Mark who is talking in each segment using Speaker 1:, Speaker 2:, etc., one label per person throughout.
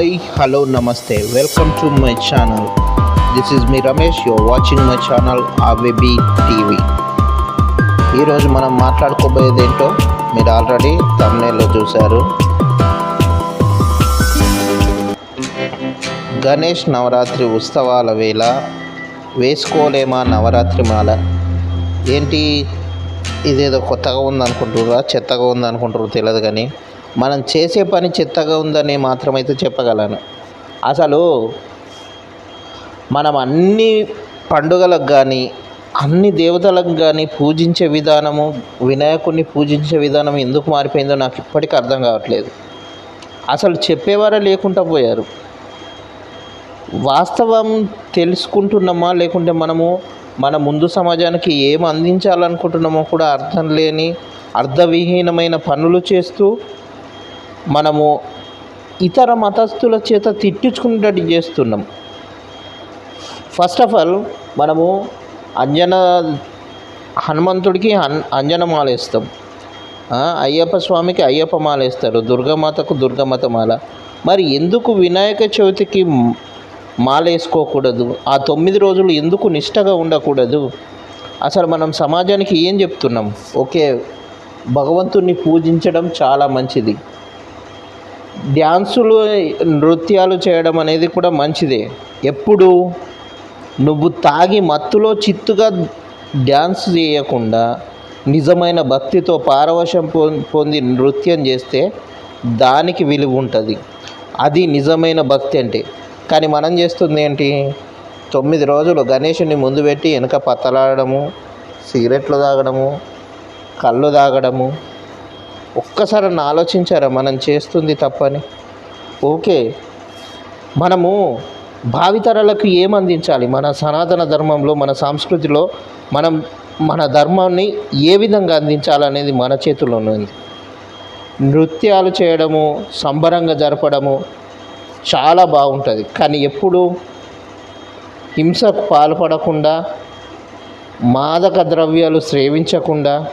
Speaker 1: Hi hello నమస్తే welcome to my channel this is me Ramesh you're watching my channel RVB TV ఈరోజు మనం మాట్లాడుకోబోయేది ఏంటో మీరు already తమిళలో చూశారు. గణేష్ నవరాత్రి ఉత్సవాల వేళ వేసుకోలేమా నవరాత్రి మాల? ఏంటి? ఇదేదో కొత్తగా ఉందనుకుంటుర్రా? చెత్తగా ఉందనుకుంటారు తెలియదు కానీ మనం చేసే పని చెత్తగా ఉందని మాత్రమైతే చెప్పగలను. అసలు మనం అన్ని పండుగలకు కానీ అన్ని దేవతలకు కానీ పూజించే విధానము వినాయకుడిని పూజించే విధానం ఎందుకు మారిపోయిందో నాకు ఇప్పటికీ అర్థం కావట్లేదు. అసలు చెప్పేవారే లేకుండా పోయారు. వాస్తవం తెలుసుకుంటున్నామా? లేకుంటే మనము మన ముందు సమాజానికి ఏం అందించాలనుకుంటున్నామో కూడా అర్థం లేని అర్థవిహీనమైన పనులు చేస్తూ మనము ఇతర మతస్థుల చేత తిట్టించుకునేటట్టు చేస్తున్నాం. ఫస్ట్ ఆఫ్ ఆల్ మనము అంజన హనుమంతుడికి అన్ అంజన అయ్యప్ప స్వామికి అయ్యప్ప మాల వేస్తారు. దుర్గామాతకు మాల. మరి ఎందుకు వినాయక చవితికి మాలేసుకోకూడదు మాల వేసుకోకూడదు? ఆ తొమ్మిది రోజులు ఎందుకు నిష్టగా ఉండకూడదు? అసలు మనం సమాజానికి ఏం చెప్తున్నాం? ఓకే భగవంతుణ్ణి పూజించడం చాలా మంచిది. డ్యాన్సులు నృత్యాలు చేయడం అనేది కూడా మంచిదే. ఎప్పుడు? నువ్వు తాగి మత్తులో చిత్తుగా డ్యాన్స్ చేయకుండా నిజమైన భక్తితో పారవశం పొం- పొంది నృత్యం చేస్తే దానికి విలువ ఉంటుంది. అది నిజమైన భక్తి అంటే. కానీ మనం చేస్తుంది ఏంటి? తొమ్మిది రోజులు గణేషుని ముందు పెట్టి వెనక పత్తలాడము సిగరెట్లు తాగడము కళ్ళు తాగడము ఒక్కసారి ఆలోచించారా మనం చేస్తుంది తప్పని? ఓకే. మనము భావితరాలకు ఏం అందించాలి? మన సనాతన ధర్మంలో మన సంస్కృతిలో మనం మన ధర్మాన్ని ఏ విధంగా అందించాలనేది మన చేతుల్లోనే ఉంది. నృత్యాలు చేయడము సంబరంగా జరపడము చాలా బాగుంటుంది. కానీ ఎప్పుడు హింసకు పాల్పడకుండా మాదక ద్రవ్యాలు సేవించకుండా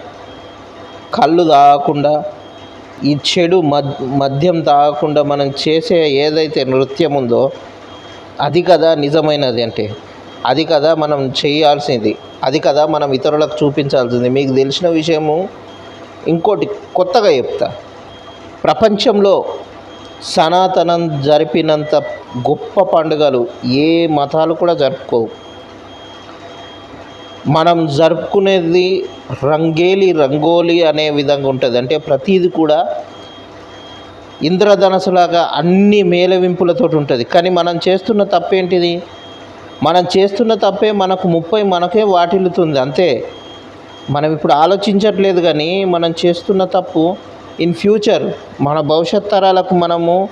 Speaker 1: కళ్ళు తాగకుండా ఈ చెడు మద్ మద్యం తాగకుండా మనం చేసే ఏదైతే నృత్యం ఉందో అది కదా నిజమైనది అంటే. అది కదా మనం చేయాల్సింది. అది కదా మనం ఇతరులకు చూపించాల్సింది. మీకు తెలిసిన విషయము ఇంకోటి కొత్తగా చెప్తా. ప్రపంచంలో సనాతనం జరిపినంత గొప్ప పండుగలు ఏ మతాలు కూడా జరుపుకోవు. మనం జరుపుకునేది రంగేలి రంగోలి అనే విధంగా ఉంటుంది. అంటే ప్రతీది కూడా ఇంద్రధనసులాగా అన్ని మేలవింపులతో ఉంటుంది. కానీ మనం చేస్తున్న తప్పేంటిది? మనం చేస్తున్న తప్పే మనకు ముప్పై మనకే వాటిల్లుతుంది. అంతే. మనం ఇప్పుడు ఆలోచించట్లేదు కానీ మనం చేస్తున్న తప్పు ఇన్ ఫ్యూచర్ మన భవిష్యత్ తరాలకు మనము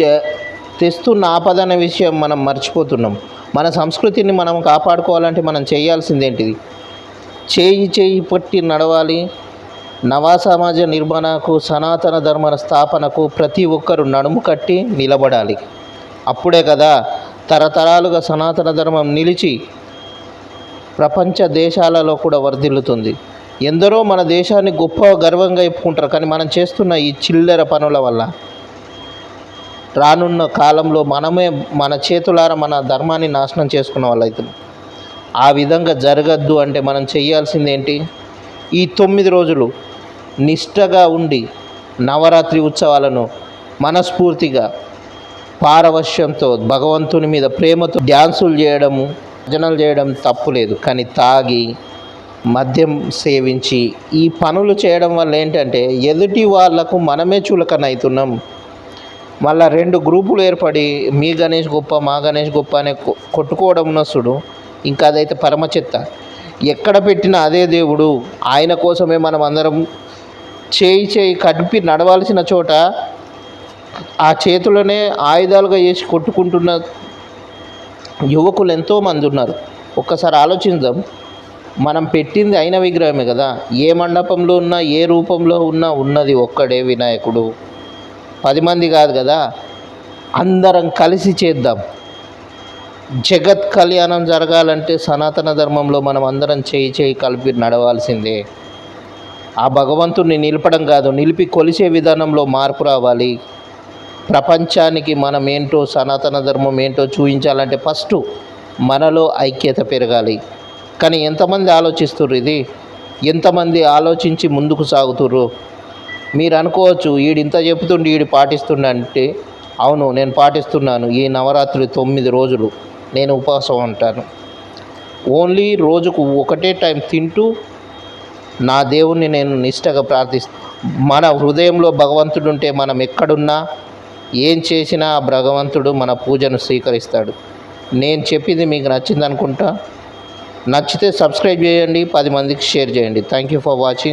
Speaker 1: చే- తెస్తున్న ఆపద అనే విషయం మనం మర్చిపోతున్నాం. మన సంస్కృతిని మనం కాపాడుకోవాలంటే మనం చేయాల్సింది ఏంటిది? చేయి చేయి పట్టి నడవాలి. నవా సమాజ నిర్మాణకు సనాతన ధర్మ స్థాపనకు ప్రతి ఒక్కరు నడుము కట్టి నిలబడాలి. అప్పుడే కదా తరతరాలుగా సనాతన ధర్మం నిలిచి ప్రపంచ దేశాలలో కూడా వర్ధిల్లుతుంది. ఎందరో మన దేశాన్ని గొప్ప గర్వంగా చెప్పుకుంటారు. కానీ మనం చేస్తున్న ఈ చిల్లర పనుల వల్ల రానున్న కాలంలో మనమే మన చేతులారా మన ధర్మాన్ని నాశనం చేసుకున్న వాళ్ళైతున్నాం ఆ విధంగా జరగద్దు అంటే మనం చేయాల్సింది ఏంటి ఈ తొమ్మిది రోజులు నిష్టగా ఉండి నవరాత్రి ఉత్సవాలను మనస్ఫూర్తిగా పారవశ్యంతో భగవంతుని మీద ప్రేమతో డ్యాన్సులు చేయడము భజనలు చేయడం తప్పు లేదు. కానీ తాగి మద్యం సేవించి ఈ పనులు చేయడం వల్ల ఏంటంటే ఎదుటి వాళ్ళకు మనమే చులకన అవుతున్నాం మళ్ళీ రెండు గ్రూపులు ఏర్పడి మీ గణేష్ గొప్ప మా గణేష్ గొప్ప అనే కొట్టుకోవడం నొస్తుడు ఇంకా అదైతే పరమ చెత్త ఎక్కడ పెట్టినా అదే దేవుడు. ఆయన కోసమే మనం అందరం చేయి చేయి కడిపి నడవాల్సిన చోట ఆ చేతులనే ఆయుధాలుగా చేసి కొట్టుకుంటున్న యువకులు ఎంతోమంది ఉన్నారు. ఒక్కసారి ఆలోచిద్దాం. మనం పెట్టింది అయిన విగ్రహమే కదా. ఏ మండపంలో ఉన్నా ఏ రూపంలో ఉన్నా ఉన్నది ఒక్కడే వినాయకుడు. పది మంది కాదు కదా? అందరం కలిసి చేద్దాం. జగత్ కళ్యాణం జరగాలంటే సనాతన ధర్మంలో మనం అందరం చేయి చేయి కలిపి నడవాల్సిందే. ఆ భగవంతుణ్ణి నిలపడం కాదు నిలిపి కొలిసే విధానంలో మార్పు రావాలి. ప్రపంచానికి మనం ఏంటో సనాతన ధర్మం ఏంటో చూపించాలంటే ఫస్ట్ మనలో ఐక్యత పెరగాలి. కానీ ఎంతమంది ఆలోచిస్తుర్రు ఇది? ఎంతమంది ఆలోచించి ముందుకు సాగుతుర్రు? మీరు అనుకోవచ్చు ఈడింత చెప్తుండి వీడు పాటిస్తుండంటే అవును నేను పాటిస్తున్నాను. ఈ నవరాత్రి తొమ్మిది రోజులు నేను ఉపవాసం ఉంటాను. ఓన్లీ రోజుకు ఒకటే టైం తింటూ నా దేవుణ్ణి నేను నిష్టగా ప్రార్థిస్తాను మన హృదయంలో భగవంతుడు ఉంటే మనం ఎక్కడున్నా ఏం చేసినా ఆ భగవంతుడు మన పూజను స్వీకరిస్తాడు. నేను చెప్పింది మీకు నచ్చింది అనుకుంటా నచ్చితే సబ్స్క్రైబ్ చేయండి పది మందికి షేర్ చేయండి. Thank you for watching